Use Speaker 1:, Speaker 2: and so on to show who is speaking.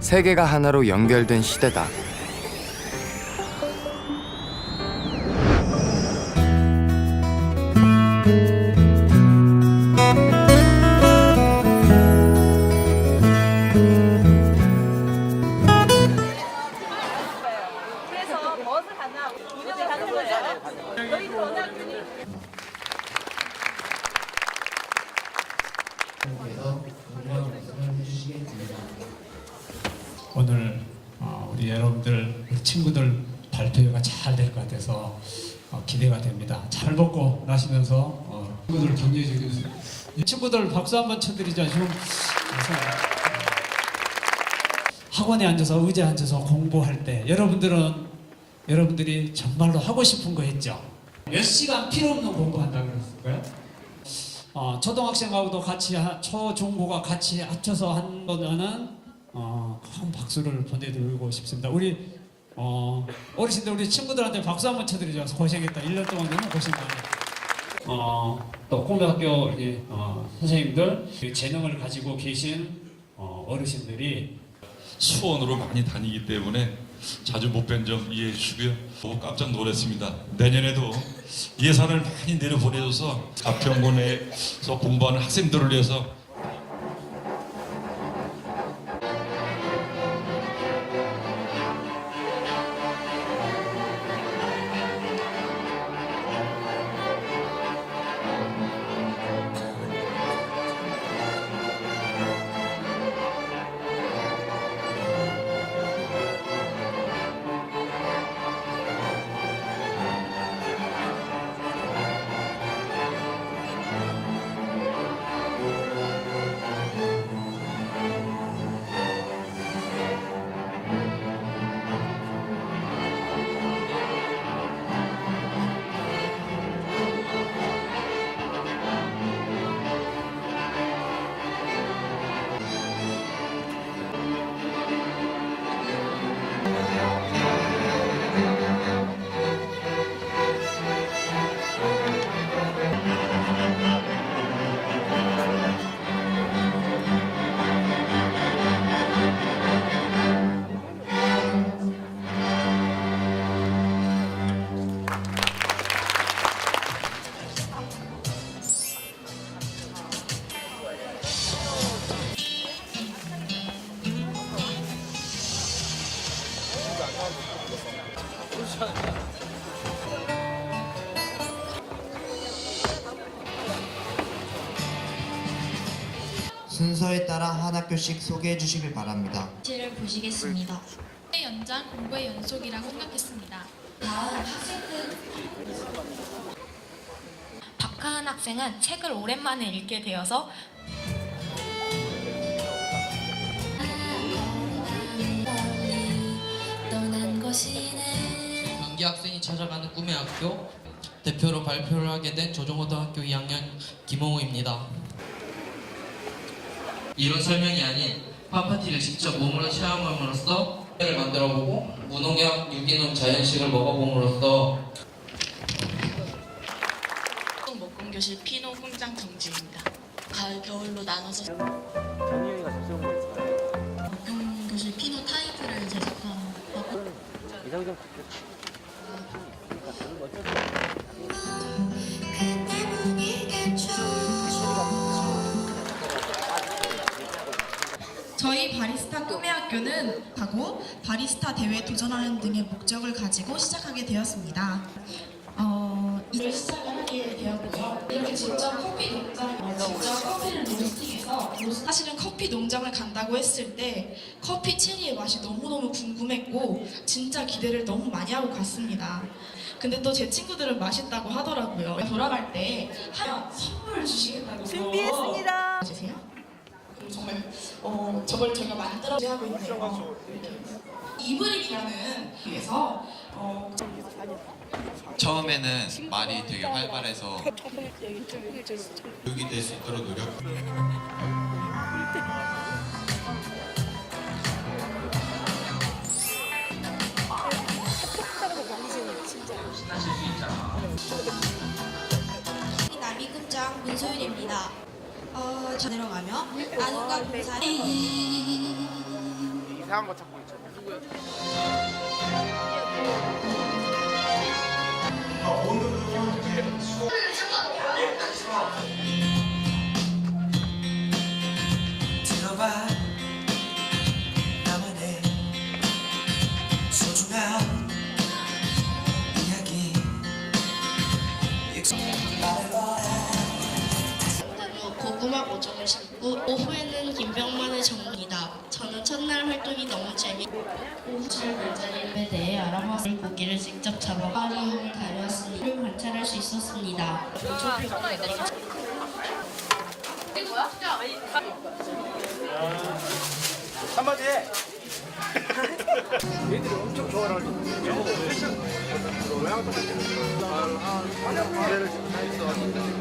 Speaker 1: 세계가 하나로 연결된 시대다.
Speaker 2: 친구들 발표가 잘 될 것 같아서 어, 기대가 됩니다. 잘 먹고 나시면서 어, 친구들 격려해 주세요. 이 친구들 박수 한번 쳐드리자. 지금 그래서 학원에 앉아서 의자에 앉아서 공부할 때 여러분들은 여러분들이 정말로 하고 싶은 거 했죠. 몇 시간 필요 없는 공부한다 그랬을까요? 어, 초등학생하고도 같이 하- 초중고가 같이 합쳐서 한 거는 어, 큰 박수를 보내드리고 싶습니다. 우리 어, 어르신들 우리 친구들한테 박수 한번 쳐드리죠. 고생했다. 1년 동안 너무 고생 많이. 어, 또 고등학교 우리 어, 선생님들 그 재능을 가지고 계신 어, 어르신들이
Speaker 3: 수원으로 많이 다니기 때문에 자주 못 뵌 점 이해해 주시고요. 보고 깜짝 놀랐습니다. 내년에도 예산을 많이 내려 보내줘서 가평군에서 공부하는 학생들을 위해서
Speaker 4: 순서에 따라 한 학교씩 소개해 주시길 바랍니다.
Speaker 5: 를 보시겠습니다.
Speaker 6: 공부의 연장, 공부의 연속이라고 생각했습니다.
Speaker 5: 다음 학생들 박하은 학생은 책을 오랜만에 읽게 되어서
Speaker 7: 강기 학생이 찾아가는 꿈의 학교 대표로 발표를 하게 된 조정고등학교 2학년 김홍우입니다. 이런 설명이 아닌 팝파티를 직접 몸으로 체험함으로써 를 만들어보고 무농약 유기농 자연식을 먹어봄으로써
Speaker 6: 목공 교실 피노 공장 정지입니다. 가을 겨울로 나눠서 목공 교실 피노 타이틀을 제작하고
Speaker 8: 저희 바리스타 꿈의 학교는 하고 바리스타 대회에 도전하는 등의 목적을 가지고 시작하게 되었습니다. 사실은 커피 농장을 간다고 했을 때 커피 체리의 맛이 너무너무 궁금했고 진짜 기대를 너무 많이 하고 갔습니다. 근데 또 제 친구들은 맛있다고 하더라고요. 돌아갈 때 하면 선물을 주시겠다고
Speaker 9: 준비했습니다.
Speaker 8: 주세요. 그럼 정말 어, 저걸 저희가 만들어 하고 있네요. 이브릭이라는 위해서 어,
Speaker 10: 처음에는 말이 되게 활발해서 교육이 될 수 있도록 노력.
Speaker 5: 문소윤입니다. 어, 저 내려가면 나눔과 봉사를
Speaker 11: 이상한 거 찾고 있죠.
Speaker 4: 들어봐
Speaker 6: 활동이 너무 재밌고 오후철 별자리에 대해 알아봤을 고기를 직접 잡아 아리움을 다녔으니 를 관찰할 수 있었습니다.
Speaker 11: 한마디 해. 얘들이 엄청 좋아하는 외향 아, 아, 를 지금 다 있어.